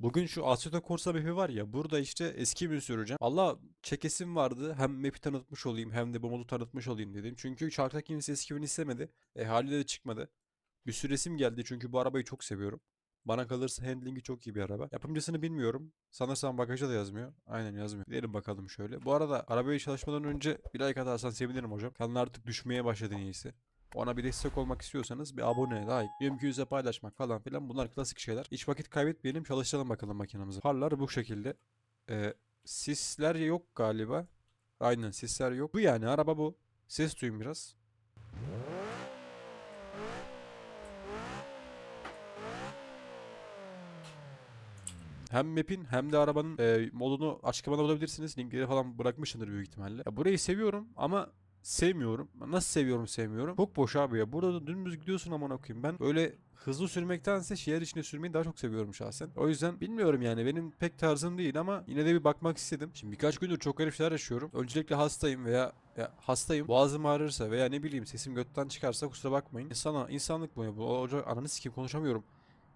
Bugün şu Assetto Corsa map'i var ya burada işte eski bir süreceğim. Valla çekesim vardı. Hem map'i tanıtmış olayım hem de bu modu tanıtmış olayım dedim. Çünkü şarkıda kimse eski birini istemedi. E haliyle de çıkmadı. Bir süresim geldi çünkü bu arabayı çok seviyorum. Bana kalırsa handling'i çok iyi bir araba. Yapımcısını bilmiyorum. Sanırsam bagajda da yazmıyor. Aynen yazmıyor. Gidelim bakalım şöyle. Bu arada arabaya çalışmadan önce bir like atarsan sevinirim hocam. Kanal artık düşmeye başladı iyisi. Ona bir destek olmak istiyorsanız bir abone, like, mümkünse paylaşmak falan filan bunlar klasik şeyler. Hiç vakit kaybetmeyelim çalıştıralım bakalım makinamızı. Farlar bu şekilde. Ee, sisler yok galiba. Aynen sisler yok. Bu yani araba bu. Ses duyun biraz. Hem map'in hem de arabanın e, modunu açıklamada bulabilirsiniz. Linkleri falan bırakmışımdır büyük ihtimalle. Ya burayı seviyorum ama sevmiyorum. Nasıl seviyorum sevmiyorum. Çok boş abi ya. Burada da dümdüz gidiyorsun aman okuyayım. Ben böyle hızlı sürmektense şehir içinde sürmeyi daha çok seviyorum şahsen. O yüzden bilmiyorum yani benim pek tarzım değil ama yine de bir bakmak istedim. Şimdi birkaç gündür çok garip şeyler yaşıyorum. Öncelikle hastayım veya ya hastayım. Boğazım ağrırsa veya ne bileyim sesim götten çıkarsa kusura bakmayın. İnsana, insanlık bu ya. Bu olacak ananı sikeyim konuşamıyorum.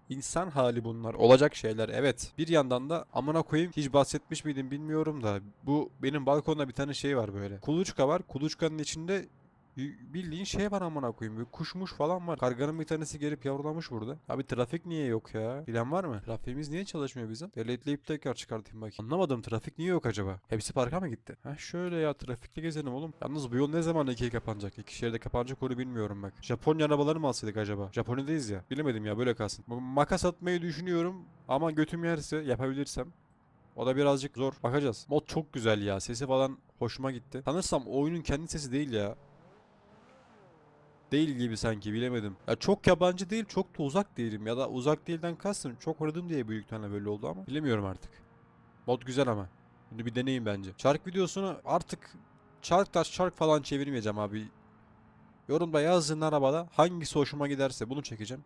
İnsan hali bunlar. Olacak şeyler. Evet. Bir yandan da amına koyayım hiç bahsetmiş miydim bilmiyorum da bu benim balkonda bir tane şey var böyle. Kuluçka var. Kuluçkanın içinde bildiğin şey var amına koyayım. Böyle kuşmuş falan var. Karganın bir tanesi gelip yavrulamış burada. Abi trafik niye yok ya? Bilen var mı? Trafiğimiz niye çalışmıyor bizim? Deleteleyip tekrar çıkartayım bakayım. Anlamadım trafik niye yok acaba? Hepsi parka mı gitti? Ha şöyle ya trafikli gezelim oğlum. Yalnız bu yol ne zaman ikiye kapanacak? İki şehirde kapanacak onu bilmiyorum bak. Japonya arabaları mı alsaydık acaba? Japonya'dayız ya. Bilemedim ya böyle kalsın. Makas atmayı düşünüyorum ama götüm yerse yapabilirsem. O da birazcık zor. Bakacağız. Mod çok güzel ya. Sesi falan hoşuma gitti. Sanırsam oyunun kendi sesi değil ya. Değil gibi sanki bilemedim. Ya çok yabancı değil çok da uzak değilim. Ya da uzak değilden kastım çok oynadım diye büyük ihtimalle böyle oldu ama. Bilemiyorum artık. Mod güzel ama. Bunu bir deneyin bence. Çark videosunu artık çark taş çark falan çevirmeyeceğim abi. Yorumda yazın arabada hangisi hoşuma giderse bunu çekeceğim.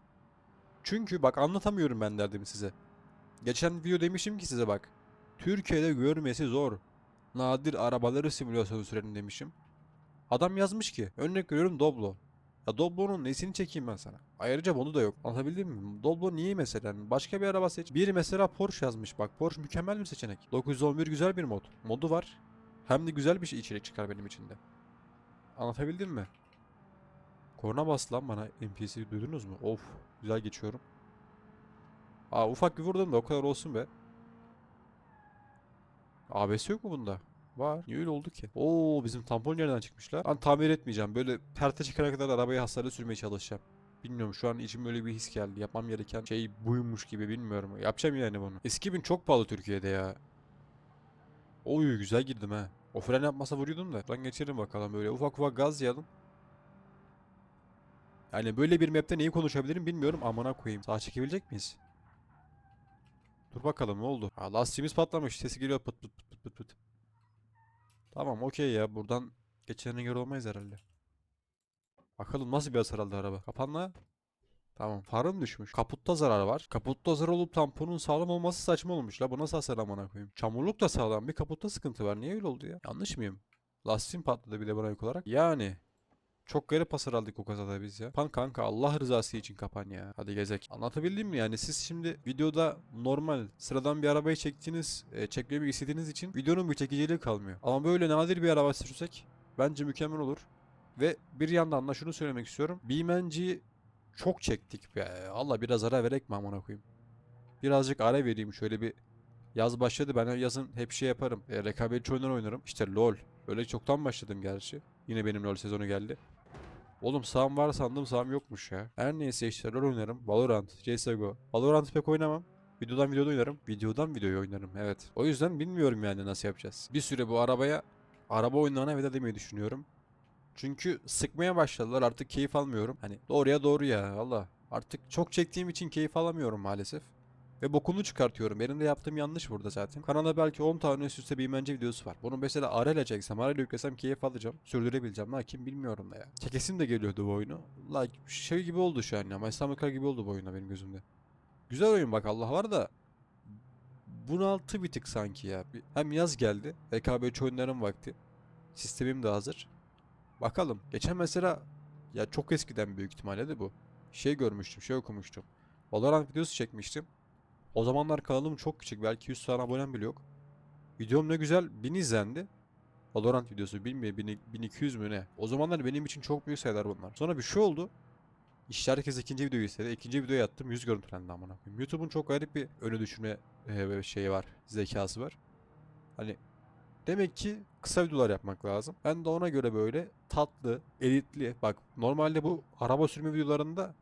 Çünkü bak anlatamıyorum ben derdimi size. Geçen video demişim ki size bak. Türkiye'de görmesi zor. Nadir arabaları simülasyonu sürelim demişim. Adam yazmış ki örnek veriyorum Doblo. Ya Doblo'nun nesini çekeyim ben sana? Ayrıca bunu da yok. Anlatabildim mi? Doblo niye mesela? Başka bir araba seç. Biri mesela Porsche yazmış. Bak Porsche mükemmel bir seçenek. 911 güzel bir mod. Modu var. Hem de güzel bir şey içerik çıkar benim içinde. Anlatabildim mi? Korna bas lan bana NPC duydunuz mu? Of güzel geçiyorum. Aa ufak bir vurdum da o kadar olsun be. ABS yok mu bunda? Var. Niye öyle oldu ki? Oo bizim tampon nereden çıkmışlar? Ben tamir etmeyeceğim. Böyle perte çıkana kadar arabayı hasarlı sürmeye çalışacağım. Bilmiyorum şu an içime öyle bir his geldi. Yapmam gereken şey buymuş gibi bilmiyorum. Yapacağım yani bunu. Eski bin çok pahalı Türkiye'de ya. Oy güzel girdim ha. O fren yapmasa vuruyordum da. Lan geçelim bakalım böyle ufak ufak gaz yalım. Yani böyle bir map'te neyi konuşabilirim bilmiyorum. Amına koyayım. Sağ çekebilecek miyiz? Dur bakalım ne oldu? Ha, lastiğimiz patlamış. Sesi geliyor pıt pıt pıt pıt pıt. Tamam okey ya. Buradan geçene göre olmayız herhalde. Bakalım nasıl bir hasar aldı araba. Kapanla. Tamam farın düşmüş. Kaputta zarar var. Kaputta zarar olup tamponun sağlam olması saçma olmuş la. Bu nasıl hasar amına koyayım? Çamurluk da sağlam. Bir kaputta sıkıntı var. Niye öyle oldu ya? Yanlış mıyım? Lastiğim patladı buna ek olarak. Yani. Çok garip hasar aldık o kazada biz ya. Kapan kanka Allah rızası için kapan ya. Hadi gezek. Anlatabildim mi yani siz şimdi videoda normal sıradan bir arabayı çektiğiniz, e, çekmeyi istediğiniz için videonun bir çekiciliği kalmıyor. Ama böyle nadir bir araba sürsek bence mükemmel olur. Ve bir yandan da şunu söylemek istiyorum. Beamenci'yi çok çektik be. Allah biraz ara verek mi amına koyayım. Birazcık ara vereyim şöyle bir Yaz başladı ben yazın hep şey yaparım. E, rekabetçi oyunlar oynarım. İşte LoL. Öyle çoktan başladım gerçi. Yine benim LoL sezonu geldi. Oğlum sağım var sandım sağım yokmuş ya. Her neyse işte LoL oynarım. Valorant, CSGO. Valorant pek oynamam. Videodan videoda oynarım. Videodan videoya oynarım evet. O yüzden bilmiyorum yani nasıl yapacağız. Bir süre bu arabaya araba oyunlarına veda demeyi düşünüyorum. Çünkü sıkmaya başladılar artık keyif almıyorum. Hani doğruya doğru ya Allah. Artık çok çektiğim için keyif alamıyorum maalesef. Ve bokunu çıkartıyorum. Benim de yaptığım yanlış burada zaten. Kanalda belki 10 tane üst üste bilmence videosu var. Bunu mesela arayla çeksem, arayla yüklesem keyif alacağım. Sürdürebileceğim. Lakin bilmiyorum da ya. Çekesim de geliyordu bu oyunu. Like şey gibi oldu şu an ya. Masamıkar gibi oldu bu oyuna benim gözümde. Güzel oyun bak Allah var da. Bunaltı bir tık sanki ya. Hem yaz geldi. rekabetçi oyunların vakti. Sistemim de hazır. Bakalım. Geçen mesela ya çok eskiden büyük ihtimalle de bu. Şey görmüştüm, şey okumuştum. Valorant videosu çekmiştim. O zamanlar kanalım çok küçük. Belki 100 tane abonem bile yok. Videom ne güzel 1000 izlendi. Valorant videosu bilmiyorum 1000 1200 mü ne? O zamanlar benim için çok büyük sayılar bunlar. Sonra bir şey oldu. İşte herkes ikinci videoyu istedi. İkinci videoya attım 100 görüntülendi amına. YouTube'un çok garip bir önü düşürme şeyi var. Zekası var. Hani demek ki kısa videolar yapmak lazım. Ben de ona göre böyle tatlı, editli. Bak normalde bu araba sürme videolarında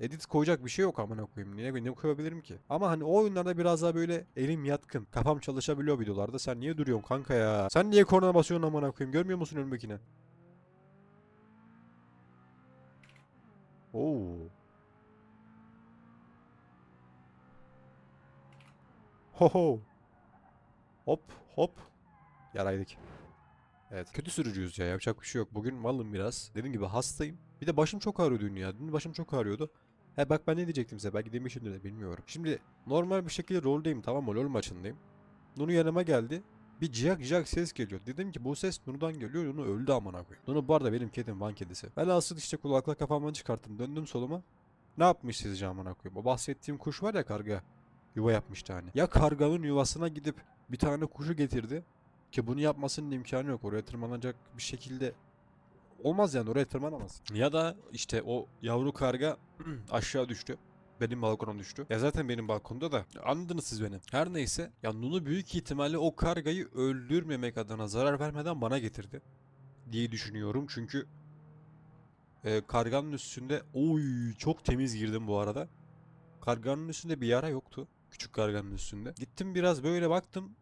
edit koyacak bir şey yok amına koyayım. Niye ne koyabilirim ki? Ama hani o oyunlarda biraz daha böyle elim yatkın. Kafam çalışabiliyor videolarda. Sen niye duruyorsun kanka ya? Sen niye korna basıyorsun amına koyayım? Görmüyor musun önündekini? Oo. Ho ho. Hop hop. Yaraydık. Evet. Kötü sürücüyüz ya. Yapacak bir şey yok. Bugün malım biraz. Dediğim gibi hastayım. Bir de başım çok ağrıyor dün ya. Dün başım çok ağrıyordu. He bak ben ne diyecektim size. Belki demişimdir de bilmiyorum. Şimdi normal bir şekilde roldeyim tamam mı? LoL maçındayım. Nunu yanıma geldi. Bir ciyak ciyak ses geliyor. Dedim ki bu ses Nunu'dan geliyor. Nunu öldü amına koyayım. Nunu bu arada benim kedim van kedisi. Ben asıl işte kulakla kafamdan çıkarttım. Döndüm soluma. Ne yapmış sizce amına koyayım? O bahsettiğim kuş var ya karga. Yuva yapmıştı hani. Ya karganın yuvasına gidip bir tane kuşu getirdi. Ki bunu yapmasının imkanı yok. Oraya tırmanacak bir şekilde olmaz yani oraya tırmanamaz. Ya da işte o yavru karga aşağı düştü. Benim balkona düştü. Ya zaten benim balkonda da anladınız siz beni. Her neyse ya Nunu büyük ihtimalle o kargayı öldürmemek adına zarar vermeden bana getirdi. Diye düşünüyorum çünkü e, karganın üstünde oy çok temiz girdim bu arada. Karganın üstünde bir yara yoktu. Küçük karganın üstünde. Gittim biraz böyle baktım.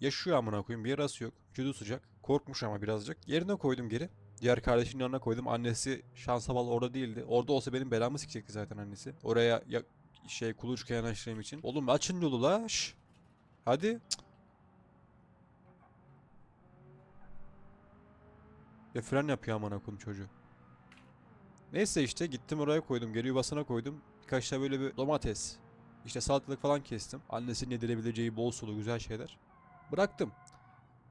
Yaşıyor amına koyayım bir yarası yok. Vücudu sıcak. Korkmuş ama birazcık. Yerine koydum geri. Diğer kardeşinin yanına koydum. Annesi şansa bağlı orada değildi. Orada olsa benim belamı sikecekti zaten annesi. Oraya ya şey kuluçkaya yanaştığım için. Oğlum açın yolu la. Şş. Hadi. Cık. Ya fren yapıyor amına koyayım çocuğu. Neyse işte gittim oraya koydum. Geri yuvasına koydum. Birkaç da böyle bir domates. İşte salatalık falan kestim. Annesinin yedirebileceği bol sulu güzel şeyler. Bıraktım.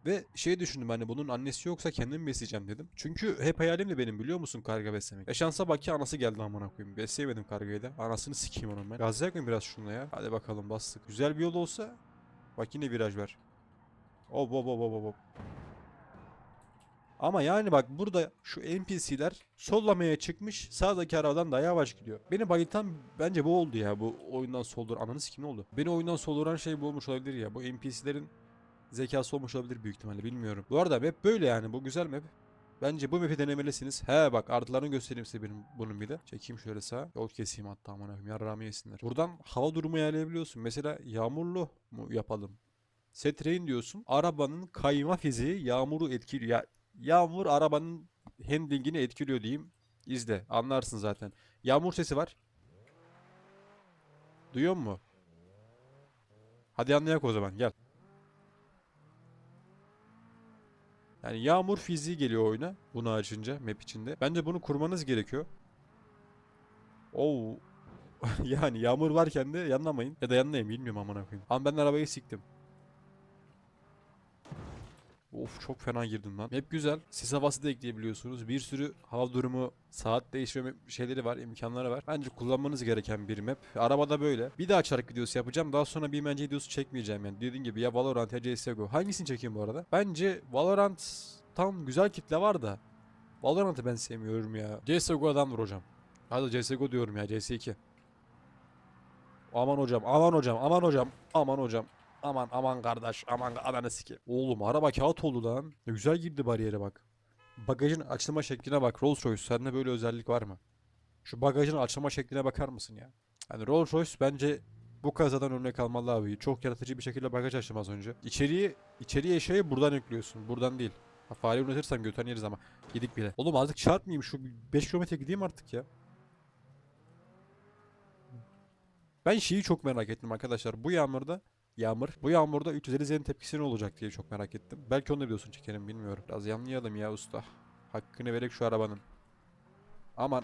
Ve şey düşündüm hani bunun annesi yoksa kendim besleyeceğim dedim. Çünkü hep hayalim de benim biliyor musun karga beslemek. E şansa bak ki anası geldi amına koyayım. Besleyemedim kargayı da. Anasını sikeyim onun ben. Gazlayacak mıyım biraz şununla ya? Hadi bakalım bastık. Güzel bir yol olsa. Bak yine viraj ver. Hop hop hop hop hop. Ama yani bak burada şu NPC'ler sollamaya çıkmış sağdaki arabadan daha yavaş gidiyor. Beni bayıltan bence bu oldu ya bu oyundan soldur. Ananı ne oldu? Beni oyundan solduran şey bu olmuş olabilir ya. Bu NPC'lerin zekası olmuş olabilir büyük ihtimalle bilmiyorum. Bu arada map böyle yani bu güzel map. Bence bu map'i denemelisiniz. He bak artılarını göstereyim size benim bunun bir de. Çekeyim şöyle sağa. Yol keseyim hatta aman abim yarrağımı yesinler. Buradan hava durumu ayarlayabiliyorsun. Mesela yağmurlu mu yapalım? Set rain diyorsun. Arabanın kayma fiziği yağmuru etkiliyor. Ya, yağmur arabanın handlingini etkiliyor diyeyim. İzle anlarsın zaten. Yağmur sesi var. Duyuyor musun? Hadi anlayak o zaman gel. Yani yağmur fiziği geliyor oyuna bunu açınca map içinde. Bence bunu kurmanız gerekiyor. Oo. yani yağmur varken de yanlamayın. Ya da yanlayın bilmiyorum amına koyayım. Ama ben arabayı siktim. Of çok fena girdim lan. Map güzel. Sis havası da ekleyebiliyorsunuz. Bir sürü hava durumu, saat değiştirme şeyleri var, imkanları var. Bence kullanmanız gereken bir map. Arabada böyle. Bir daha çarık videosu yapacağım. Daha sonra bir bence videosu çekmeyeceğim yani. Dediğim gibi ya Valorant ya CSGO. Hangisini çekeyim bu arada? Bence Valorant tam güzel kitle var da. Valorant'ı ben sevmiyorum ya. CSGO'dan vur hocam. Hadi CSGO diyorum ya CS2. Aman hocam, aman hocam, aman hocam, aman hocam. Aman aman kardeş aman ananı siki. Oğlum araba kağıt oldu lan. Ne güzel girdi bariyere bak. Bagajın açılma şekline bak Rolls Royce sende böyle özellik var mı? Şu bagajın açılma şekline bakar mısın ya? Yani Rolls Royce bence bu kazadan örnek almalı abi. Çok yaratıcı bir şekilde bagaj açtım az önce. İçeriye, içeriye eşyayı buradan yüklüyorsun. Buradan değil. Ha, fare unutursam götüren yeriz ama. Yedik bile. Oğlum azıcık çarpmayayım şu 5 kilometre gideyim artık ya. Ben şeyi çok merak ettim arkadaşlar. Bu yağmurda Yağmur. Bu yağmurda 350 Zen tepkisi ne olacak diye çok merak ettim. Belki onu da videosunu çekerim bilmiyorum. Biraz yanlayalım ya usta. Hakkını verek şu arabanın. Aman